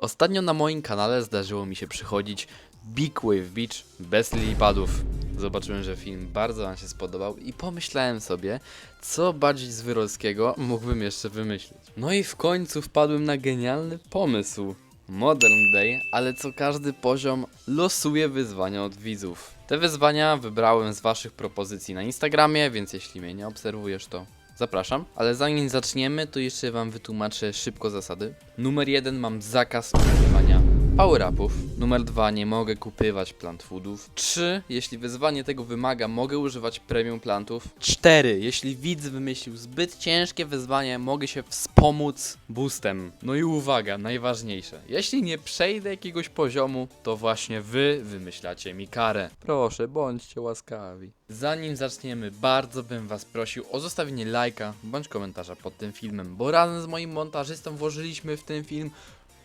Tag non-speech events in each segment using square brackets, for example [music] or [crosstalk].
Ostatnio na moim kanale zdarzyło mi się przychodzić Big Wave Beach bez lilipadów. Zobaczyłem, że film bardzo Wam się spodobał i pomyślałem sobie, co bardziej zwyrolskiego mógłbym jeszcze wymyślić. No i w końcu wpadłem na genialny pomysł. Modern Day, ale co każdy poziom losuje wyzwania od widzów. Te wyzwania wybrałem z Waszych propozycji na Instagramie, więc jeśli mnie nie obserwujesz, to zapraszam. Ale zanim zaczniemy, to jeszcze Wam wytłumaczę szybko zasady. Numer jeden mam zakaz używania power-upów. Numer dwa nie mogę kupywać plant foodów. Trzy, jeśli wyzwanie tego wymaga, mogę używać premium plantów. Cztery, jeśli widz wymyślił zbyt ciężkie wyzwanie, mogę się wspomóc boostem. No i uwaga, najważniejsze. Jeśli nie przejdę jakiegoś poziomu, to właśnie wy wymyślacie mi karę. Proszę, bądźcie łaskawi. Zanim zaczniemy, bardzo bym was prosił o zostawienie lajka bądź komentarza pod tym filmem, bo razem z moim montażystą włożyliśmy w ten film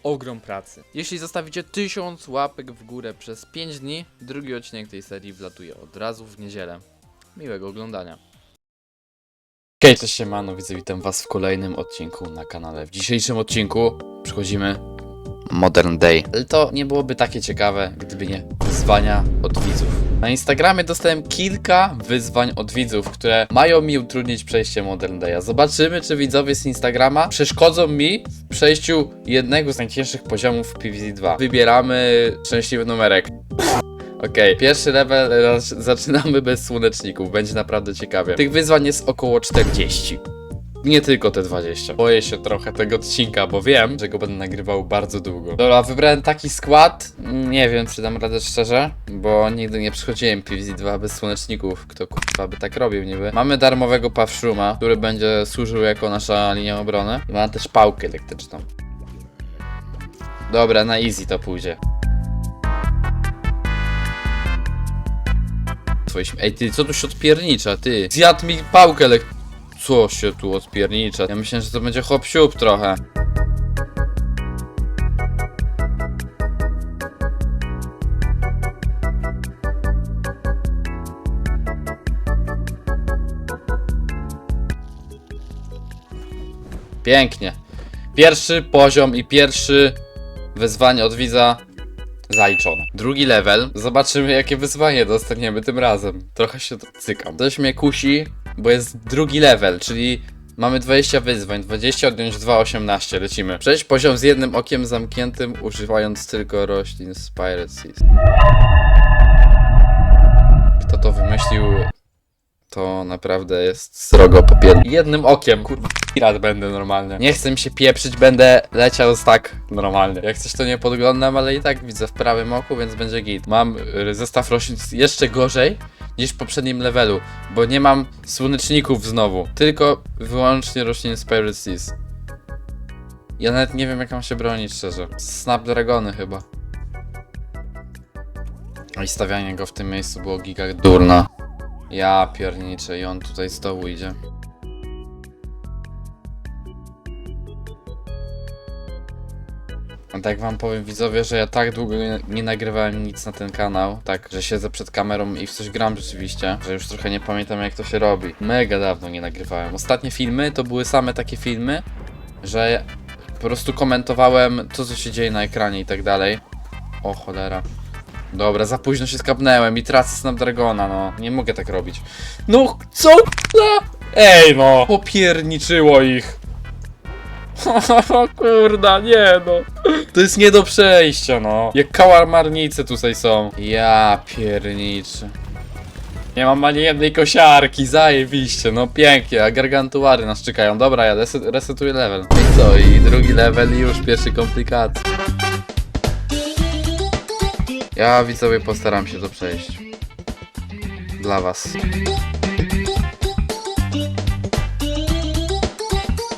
ogrom pracy. Jeśli zostawicie 1000 łapek w górę przez 5 dni, drugi odcinek tej serii wlatuje od razu w niedzielę. Miłego oglądania. Hej, cześć siemano, widzę, witam was w kolejnym odcinku na kanale. W dzisiejszym odcinku przychodzimy Modern Day. Ale to nie byłoby takie ciekawe, gdyby nie wyzwania od widzów. Na Instagramie dostałem kilka wyzwań od widzów, które mają mi utrudnić przejście Modern Day'a. Zobaczymy, czy widzowie z Instagrama przeszkodzą mi w przejściu jednego z najcięższych poziomów w PvZ2. Wybieramy szczęśliwy numerek. Okej, pierwszy level zac- zaczynamy bez słoneczników, będzie naprawdę ciekawie. Tych wyzwań jest około 40. Nie tylko te 20. Boję się trochę tego odcinka, bo wiem, że go będę nagrywał bardzo długo. Dobra, wybrałem taki skład. Nie wiem, czy dam radę szczerze, bo nigdy nie przychodziłem PvZ2 bez słoneczników. Kto kurwa by tak robił niby. Mamy darmowego Pawszuma, który będzie służył jako nasza linia obrony. I mamy też pałkę elektryczną. Dobra, na easy to pójdzie. Ej, ty, co tu się odpiernicza, ty? Zjadł mi pałkę elektryczną. Co się tu odpiernicza? Ja myślałem, że to będzie hop siup trochę. Pięknie. Pierwszy poziom i pierwszy wyzwanie od widza zaliczone. Drugi level. Zobaczymy, jakie wyzwanie dostaniemy tym razem. Trochę się cykam. Coś mnie kusi, bo jest drugi level, czyli mamy 20 wyzwań. 20 odjąć 2, 18. Lecimy. Przejść poziom z jednym okiem zamkniętym, używając tylko roślin z Pirate Seas. Kto to wymyślił? To naprawdę jest srogo popier... Jednym okiem, kurwa, pirat będę normalnie. Nie chcę mi się pieprzyć, będę leciał z tak normalnie. Jak coś to nie podglądam, ale i tak widzę w prawym oku, więc będzie git. Mam y, zestaw roślin jeszcze gorzej niż w poprzednim levelu, bo nie mam słoneczników znowu, tylko wyłącznie roślin z Pirate Seas. Ja nawet nie wiem jak mam się bronić szczerze. Snapdragony chyba. No i stawianie go w tym miejscu było giga durna. Ja pierniczę i on tutaj z dołu idzie. A tak wam powiem widzowie, że ja tak długo nie, nie nagrywałem nic na ten kanał, tak, że siedzę przed kamerą i w coś gram rzeczywiście, że już trochę nie pamiętam jak to się robi. Mega dawno nie nagrywałem. Ostatnie filmy to były same takie filmy, że po prostu komentowałem to co się dzieje na ekranie i tak dalej. O cholera. Dobra, za późno się skapnęłem i tracę Snapdragona, no. Nie mogę tak robić. No, co? Ej, no. Popierniczyło ich. [laughs] O kurda, nie no. To jest nie do przejścia, no. Jak kałamarnice tutaj są. Ja pierniczy. Nie mam ani jednej kosiarki, zajebiście, no pięknie, a gargantuary nas czekają. Dobra, ja reset, resetuję level. I co, i drugi level i już pierwszy komplikacji. Ja widzowie postaram się to przejść. Dla was.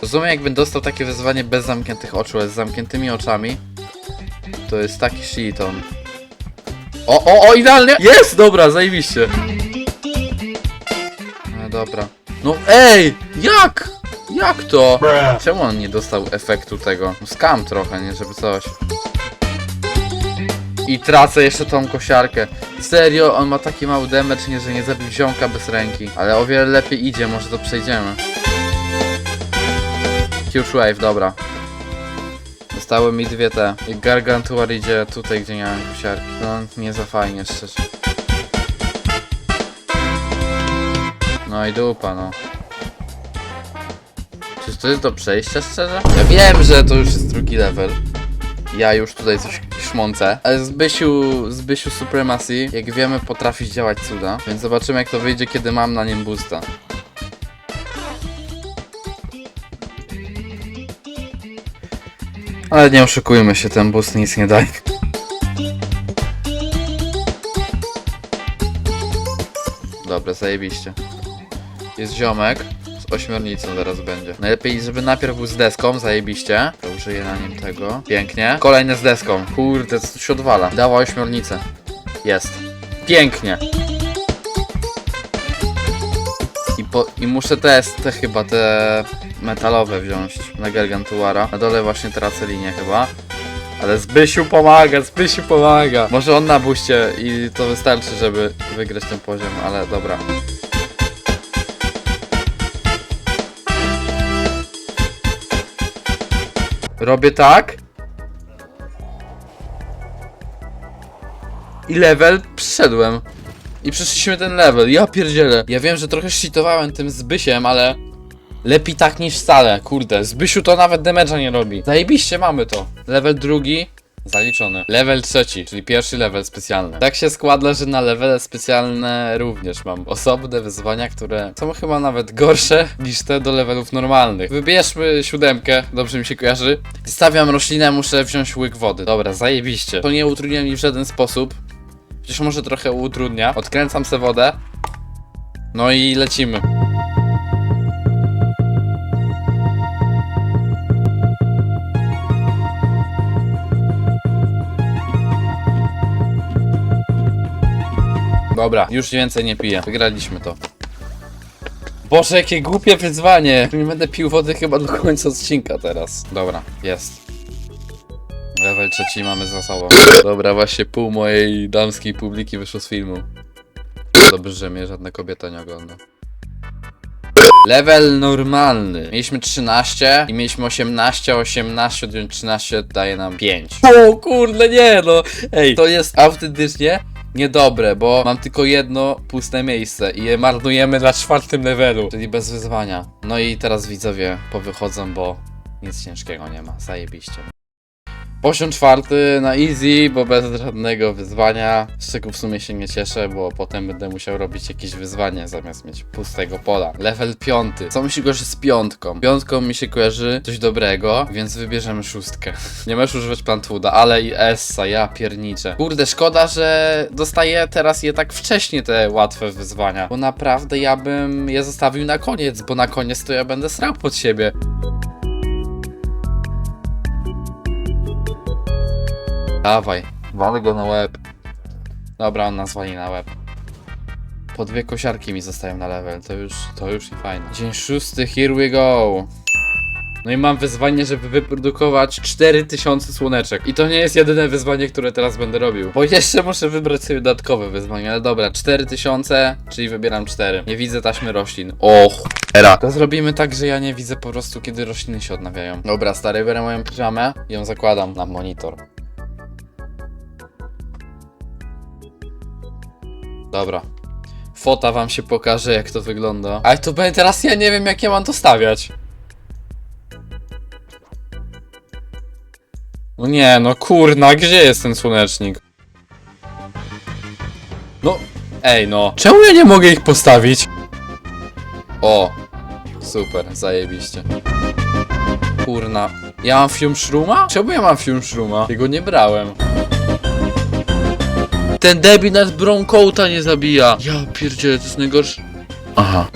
Rozumiem jakbym dostał takie wyzwanie bez zamkniętych oczu, ale z zamkniętymi oczami. To jest taki shiton. O, o, o, idealnie! Jest! Dobra, zajebiście. No dobra. No ej! Jak? Jak to? Czemu on nie dostał efektu tego? Skam trochę, nie? Żeby coś. I tracę jeszcze tą kosiarkę. Serio, on ma taki mały damage, nie, że nie zabił ziomka bez ręki. Ale o wiele lepiej idzie, może to przejdziemy. Huge wave, dobra. Zostały mi dwie te. I Gargantuar idzie tutaj, gdzie miałem kusiarki. No, nie za fajnie, szczerze. No i dupa, no. Czy to jest do przejścia, szczerze? Ja wiem, że to już jest drugi level. Ja już tutaj coś szmącę. Ale Zbysiu, Zbysiu Supremacy, jak wiemy, potrafi działać cuda. Więc zobaczymy, jak to wyjdzie, kiedy mam na nim boosta. Ale nie oszukujmy się, ten boost nic nie daje. Dobra, zajebiście. Jest ziomek. Z ośmiornicą zaraz będzie. Najlepiej, żeby najpierw był z deską, zajebiście. To użyję na nim tego. Pięknie. Kolejny z deską. Kurde, co tu się odwala. Dała ośmiornicę. Jest. Pięknie. I, po, I muszę te, te chyba, te metalowe wziąć na Gargantuara. Na dole właśnie tracę linię chyba. Ale Zbysiu pomaga, Zbysiu pomaga. Może on na buście i to wystarczy, żeby wygrać ten poziom, ale dobra. Robię tak. I level przyszedłem. I przeszliśmy ten level, ja pierdzielę. Ja wiem, że trochę cheatowałem tym Zbysiem, ale... Lepiej tak niż wcale, kurde. Zbysiu to nawet damage'a nie robi. Zajebiście mamy to. Level drugi. Zaliczony. Level trzeci, czyli pierwszy level specjalny. Tak się składa, że na levele specjalne również mam osobne wyzwania, które są chyba nawet gorsze niż te do levelów normalnych. Wybierzmy siódemkę, dobrze mi się kojarzy. Stawiam roślinę, muszę wziąć łyk wody. Dobra, zajebiście. To nie utrudnia mi w żaden sposób. Chociaż może trochę utrudnia. Odkręcam se wodę. No i lecimy. Dobra, już więcej nie piję. Wygraliśmy to. Boże, jakie głupie wyzwanie! Nie będę pił wody chyba do końca odcinka teraz. Dobra, jest. Level trzeci mamy za sobą. Dobra, właśnie pół mojej damskiej publiki wyszło z filmu. Dobrze, że mnie żadna kobieta nie ogląda. Level normalny. Mieliśmy 13 i mieliśmy 18, 18 odjąć 13 daje nam 5. O kurde, nie no! Ej, to jest autentycznie niedobre, bo mam tylko jedno puste miejsce i je marnujemy na czwartym levelu, czyli bez wyzwania. No i teraz widzowie powychodzą, bo nic ciężkiego nie ma. Zajebiście. Poziom czwarty na easy, bo bez żadnego wyzwania. Z czego w sumie się nie cieszę, bo potem będę musiał robić jakieś wyzwanie zamiast mieć pustego pola. Level piąty. Co mi się kojarzy z piątką? Piątką mi się kojarzy coś dobrego, więc wybierzemy szóstkę. [laughs] Nie możesz używać plantwooda, ale i Essa, ja pierniczę. Kurde, szkoda, że dostaję teraz je tak wcześnie, te łatwe wyzwania. Bo naprawdę ja bym je zostawił na koniec, bo na koniec to ja będę srał pod siebie. Dawaj, walę go na łeb. Dobra, on nas wali na łeb. Po dwie kosiarki mi zostają na level, to już, to już i fajnie. Dzień szósty, here we go. No i mam wyzwanie, żeby wyprodukować 4000 słoneczek. I to nie jest jedyne wyzwanie, które teraz będę robił. Bo jeszcze muszę wybrać sobie dodatkowe wyzwanie, ale dobra, 4000, czyli wybieram 4. Nie widzę taśmy roślin. Och, era. To zrobimy tak, że ja nie widzę po prostu, kiedy rośliny się odnawiają. Dobra, stary, biorę moją piżamę i ją zakładam na monitor. Dobra. Fota wam się pokaże, jak to wygląda. Ale to będzie teraz ja nie wiem, jak ja mam to stawiać. No nie, no kurna, gdzie jest ten słonecznik? No, ej no. Czemu ja nie mogę ich postawić? O, super, zajebiście. Kurna. Ja mam fium shruma? Czemu ja mam fium shruma? Jego nie brałem. Ten debil nas Broncouta nie zabija. Ja pierdzielę, to jest najgorsze. Aha.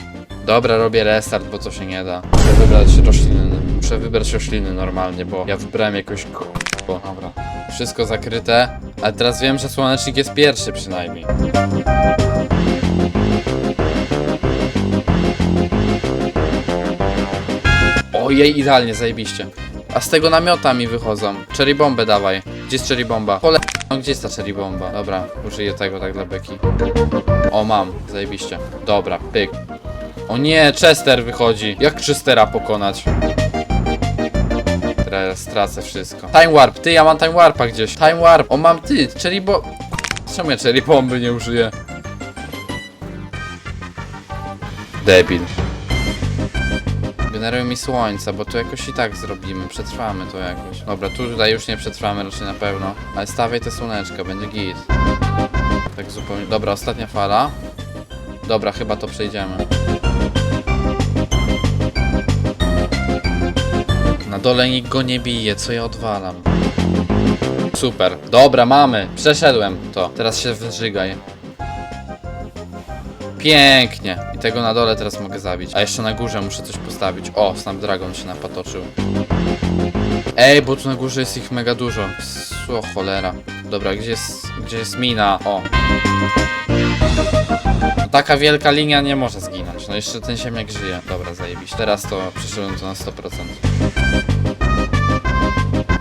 Dobra, robię restart, bo to się nie da. Muszę wybrać rośliny. Muszę wybrać rośliny normalnie, bo ja wybrałem jakoś ko... bo- Dobra. Wszystko zakryte. Ale teraz wiem, że słonecznik jest pierwszy przynajmniej. Ojej, idealnie, zajebiście. A z tego namiota mi wychodzą. Cherry bombę dawaj. Gdzie jest cherry bomba? Pole... No, gdzie jest ta cherry bomba? Dobra, użyję tego tak dla beki. O, mam. Zajebiście. Dobra, pyk. O nie, Chester wychodzi. Jak Chestera pokonać? Teraz tracę wszystko. Time warp, ty, ja mam time warpa gdzieś. Time warp, o mam ty, cherry bo... Czemu ja cherry bomby nie użyję? Debil. Generują mi słońca, bo to jakoś i tak zrobimy, przetrwamy to jakoś. Dobra, tu tutaj już nie przetrwamy raczej na pewno. Ale stawiaj te słoneczka, będzie git. Tak zupełnie. Dobra, ostatnia fala. Dobra, chyba to przejdziemy. Na dole nikt go nie bije, co ja odwalam. Super. Dobra, mamy. Przeszedłem to. Teraz się wyżygaj. Pięknie. I tego na dole teraz mogę zabić. A jeszcze na górze muszę coś postawić. O, Snapdragon się napatoczył. Ej, bo tu na górze jest ich mega dużo. O cholera. Dobra, gdzie jest, gdzie jest mina? O. No, taka wielka linia nie może zginąć. No jeszcze ten ziemniak żyje. Dobra, zajebiście. Teraz to przeszedłem to na 100%.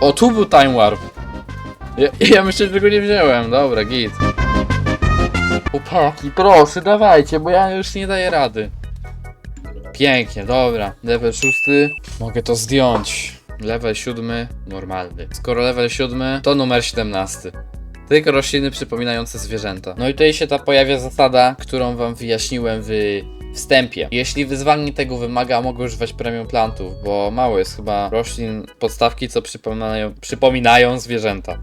O, tu był time warp. Ja, ja myślę, że tego nie wziąłem. Dobra, git. Chłopaki, proszę, dawajcie, bo ja już nie daję rady. Pięknie, dobra. Level szósty. Mogę to zdjąć. Level siódmy, normalny. Skoro level siódmy, to numer 17. Tylko rośliny przypominające zwierzęta. No i tutaj się ta pojawia zasada, którą wam wyjaśniłem w wstępie. Jeśli wyzwanie tego wymaga, mogę używać premium plantów, bo mało jest chyba roślin podstawki, co przypominają, przypominają zwierzęta.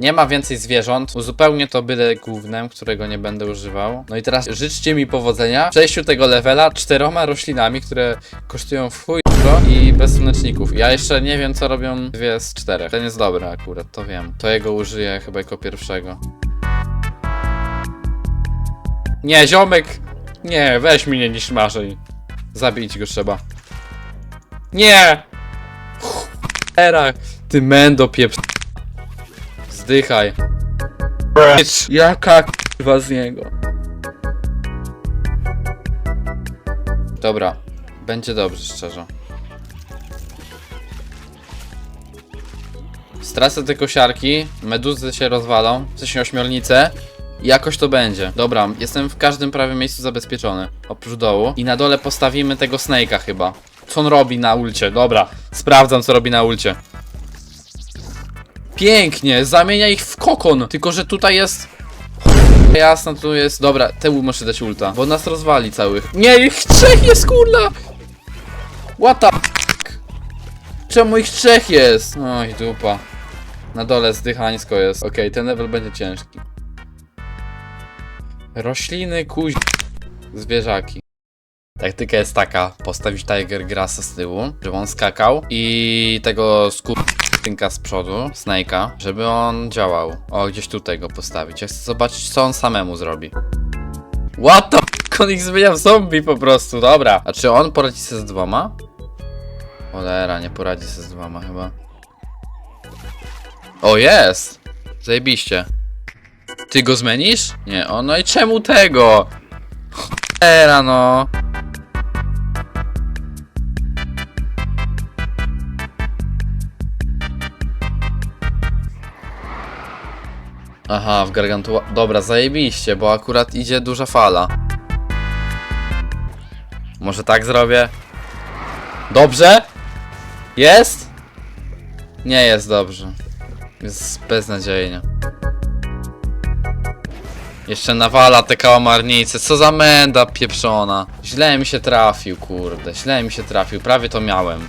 Nie ma więcej zwierząt, uzupełnię to byle głównym, którego nie będę używał. No i teraz życzcie mi powodzenia w przejściu tego levela czteroma roślinami, które kosztują w chuj i bez słoneczników. Ja jeszcze nie wiem, co robią dwie z czterech. Ten jest dobry akurat, to wiem. To jego użyję chyba jako pierwszego. Nie, ziomek! Nie, weź mnie nie niż marzej. Zabić go trzeba. Nie! Era, ty mendo pieprz... Zdychaj. Jaka k***wa z niego. Dobra, będzie dobrze, szczerze. Stracę te kosiarki, meduzy się rozwalą, w sensie ośmiornice. i Jakoś to będzie. Dobra, jestem w każdym prawie miejscu zabezpieczony. Oprócz dołu. I na dole postawimy tego Snake'a chyba. Co on robi na ulcie? Dobra, sprawdzam co robi na ulcie. Pięknie, zamienia ich w kokon. Tylko, że tutaj jest. Jasno, tu jest. Dobra, temu muszę dać ulta, bo nas rozwali całych. Nie, ich trzech jest kurna! What the? Czemu ich trzech jest? Oj, dupa. Na dole zdychańsko jest. Okej, ten level będzie ciężki. Rośliny, kuź... Zwierzaki. Taktyka jest taka, postawić Tiger Grassa z tyłu, żeby on skakał i tego skur... Tynka z przodu, Snake'a, żeby on działał. O, gdzieś tutaj go postawić. Ja chcę zobaczyć, co on samemu zrobi. What the f***? On ich zmienia w zombie po prostu, dobra. A czy on poradzi sobie z dwoma? Cholera, nie poradzi sobie z dwoma chyba. O, jest! Zajebiście. Ty go zmienisz? Nie, o, no i czemu tego? Cholera, no. Aha, w Gargantua... Dobra, zajebiście, bo akurat idzie duża fala. Może tak zrobię? Dobrze? Jest? Nie jest dobrze. Jest beznadziejnie. Jeszcze nawala te kałamarnice. Co za menda pieprzona. Źle mi się trafił, kurde. Źle mi się trafił. Prawie to miałem.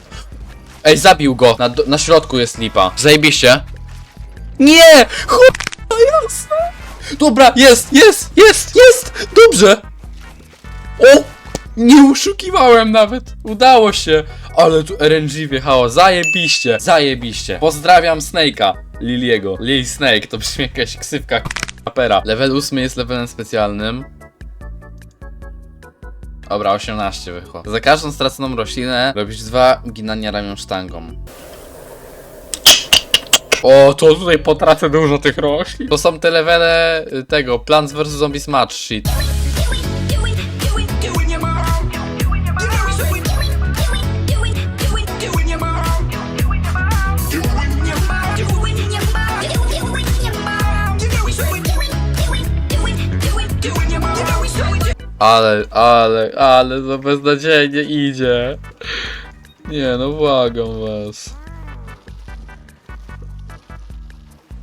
Ej, zabił go. Na, na środku jest lipa. Zajebiście. Nie! Chuj! Dobra, jest, jest, jest, jest! Dobrze! O! Nie oszukiwałem nawet! Udało się! Ale tu RNG wjechało, zajebiście, zajebiście. Pozdrawiam Snake'a, Liliego. Lil Snake, to brzmi jakaś ksywka kapera. Level 8 jest levelem specjalnym. Dobra, 18 wychło. Za każdą straconą roślinę robisz dwa ginania ramion sztangą. O, to tutaj potracę dużo tych roślin. To są te levele y, tego, Plants vs Zombies Match shit. Ale, ale, ale to beznadziejnie idzie. Nie, no błagam was.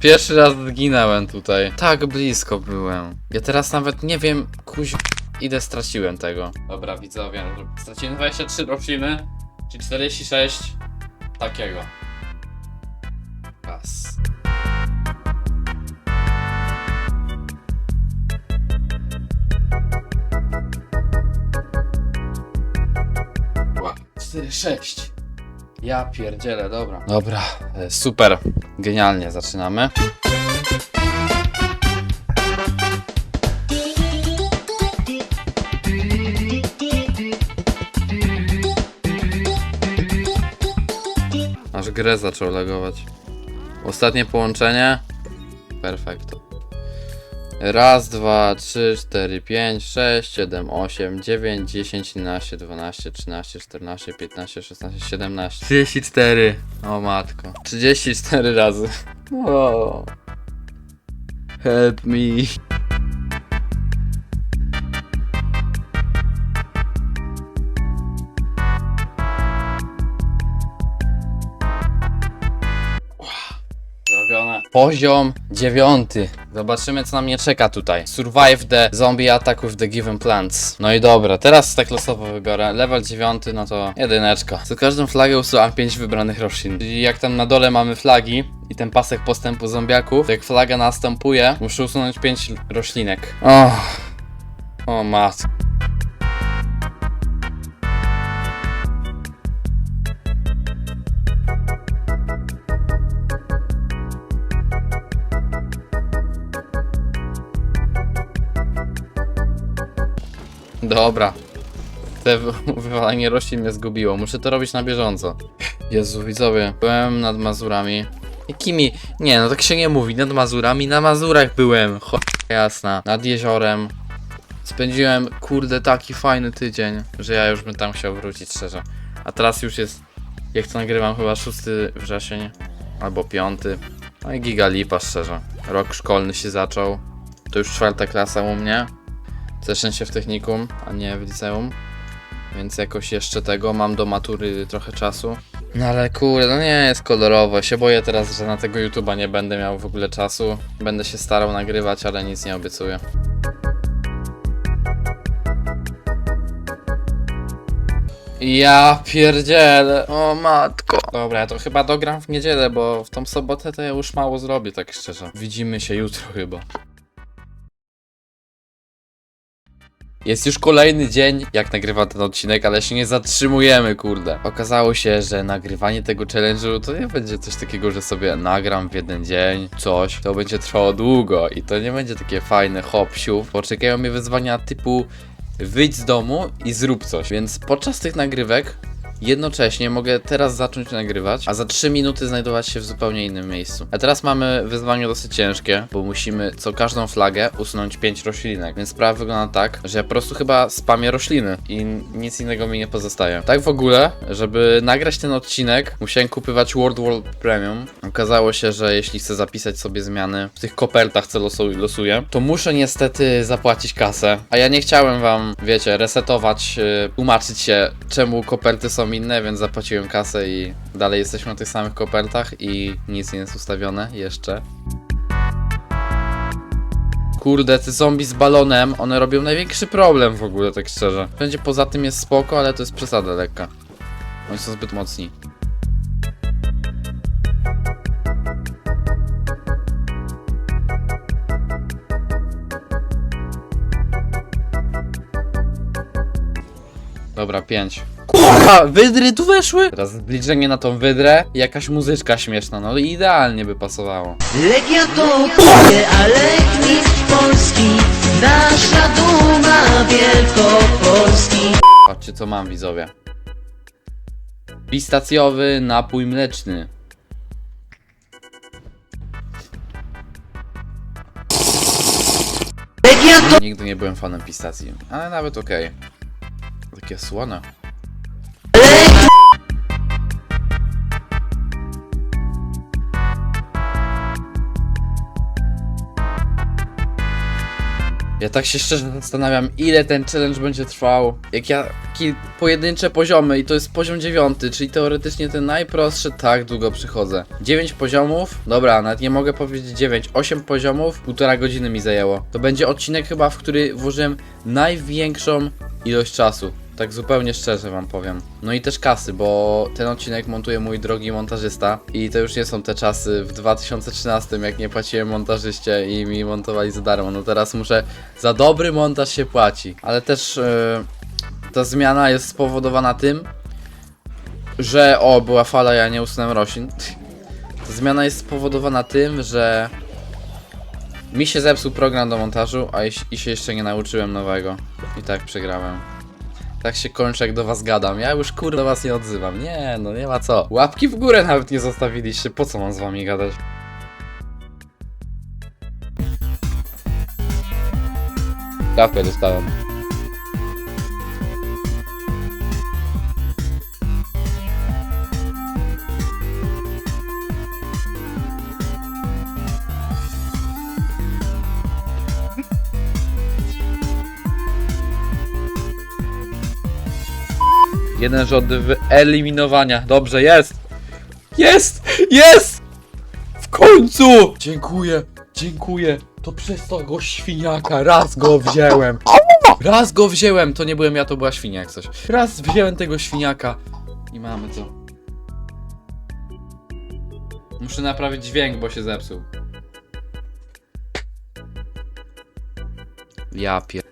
Pierwszy raz zginąłem tutaj. Tak blisko byłem. Ja teraz nawet nie wiem, kuź... Idę straciłem tego. Dobra, widzowie, straciłem 23 rośliny, czyli 46 takiego. Raz. Ła, 4-6. Ja pierdzielę, dobra. Dobra, e, super. Genialnie, zaczynamy. Aż grę zaczął lagować. Ostatnie połączenie. Perfekto. Raz, dwa, trzy, cztery, pięć, sześć, siedem, osiem, dziewięć, dziesięć, jedenaście, dwanaście, trzynaście, czternaście, piętnaście, szesnaście, siedemnaście. Trzydzieści cztery. O matko. Trzydzieści cztery razy. O. Help me. Poziom dziewiąty. Zobaczymy, co na mnie czeka tutaj. Survive the zombie attack with the given plants. No i dobra, teraz tak losowo wybiorę. Level dziewiąty, no to jedyneczka. Za każdą flagę usuwam 5 wybranych roślin. Czyli jak tam na dole mamy flagi i ten pasek postępu zombiaków, jak flaga następuje, muszę usunąć 5 roślinek. O, o. Dobra. Te wy- [laughs] wywalanie roślin mnie zgubiło. Muszę to robić na bieżąco. Jezu, widzowie. Byłem nad Mazurami. Jakimi? Nie, no tak się nie mówi. Nad Mazurami. Na Mazurach byłem. Cho... jasna. Nad jeziorem. Spędziłem, kurde, taki fajny tydzień, że ja już bym tam chciał wrócić, szczerze. A teraz już jest, jak to nagrywam, chyba 6 wrzesień. Albo 5. No i giga lipa, szczerze. Rok szkolny się zaczął. To już czwarta klasa u mnie. Zresztą się w technikum, a nie w liceum. Więc jakoś jeszcze tego mam do matury trochę czasu. No ale kurde, no nie jest kolorowo. Się boję teraz, że na tego YouTube'a nie będę miał w ogóle czasu. Będę się starał nagrywać, ale nic nie obiecuję. Ja pierdzielę, o matko. Dobra, to chyba dogram w niedzielę, bo w tą sobotę to ja już mało zrobię, tak szczerze. Widzimy się jutro chyba. Jest już kolejny dzień, jak nagrywam ten odcinek, ale się nie zatrzymujemy, kurde. Okazało się, że nagrywanie tego challenge'u to nie będzie coś takiego, że sobie nagram w jeden dzień coś. To będzie trwało długo i to nie będzie takie fajne hop siup. Poczekają mnie wyzwania typu wyjdź z domu i zrób coś. Więc podczas tych nagrywek jednocześnie mogę teraz zacząć nagrywać, a za 3 minuty znajdować się w zupełnie innym miejscu. A teraz mamy wyzwanie dosyć ciężkie, bo musimy co każdą flagę usunąć 5 roślinek. Więc sprawa wygląda tak, że ja po prostu chyba spamię rośliny i nic innego mi nie pozostaje. Tak w ogóle, żeby nagrać ten odcinek, musiałem kupywać World World Premium. Okazało się, że jeśli chcę zapisać sobie zmiany w tych kopertach, co losu losuję, to muszę niestety zapłacić kasę. A ja nie chciałem wam, wiecie, resetować, yy, tłumaczyć się, czemu koperty są inne, więc zapłaciłem kasę i dalej jesteśmy na tych samych kopertach i nic nie jest ustawione jeszcze. Kurde, te zombie z balonem, one robią największy problem w ogóle, tak szczerze. Będzie poza tym jest spoko, ale to jest przesada lekka. Oni są zbyt mocni. Dobra, pięć. Kurwa, wydry tu weszły? Teraz zbliżenie na tą wydrę i jakaś muzyczka śmieszna, no i idealnie by pasowało. Legia to mistrz Polski Nasza duma Wielkopolski Patrzcie co mam widzowie. Pistacjowy napój mleczny. Legia to Nigdy nie byłem fanem pistacji, ale nawet okej. Takie słone. Ja tak się szczerze zastanawiam, ile ten challenge będzie trwał. Jak ja pojedyncze poziomy i to jest poziom dziewiąty, czyli teoretycznie ten najprostszy, tak długo przychodzę. 9 poziomów, dobra, nawet nie mogę powiedzieć 9, 8 poziomów, półtora godziny mi zajęło. To będzie odcinek chyba, w który włożyłem największą ilość czasu. Tak zupełnie szczerze wam powiem. No i też kasy, bo ten odcinek montuje mój drogi montażysta i to już nie są te czasy w 2013, jak nie płaciłem montażyście i mi montowali za darmo. No teraz muszę, za dobry montaż się płaci. Ale też yy, ta zmiana jest spowodowana tym, że o, była fala, ja nie usunąłem roślin. [laughs] Ta zmiana jest spowodowana tym, że mi się zepsuł program do montażu, a i, się jeszcze nie nauczyłem nowego. I tak przegrałem. Tak się kończy, jak do was gadam. Ja już kurde was nie odzywam. Nie, no nie ma co. Łapki w górę nawet nie zostawiliście. Po co mam z wami gadać? Kawkę dostałem. Jeden rząd wyeliminowania. Dobrze, jest! Jest! Jest! W końcu! Dziękuję, dziękuję. To przez tego świniaka. Raz go wziąłem. Raz go wziąłem. To nie byłem ja, to była świnia jak coś. Raz wziąłem tego świniaka. I mamy to. Muszę naprawić dźwięk, bo się zepsuł. Ja pier...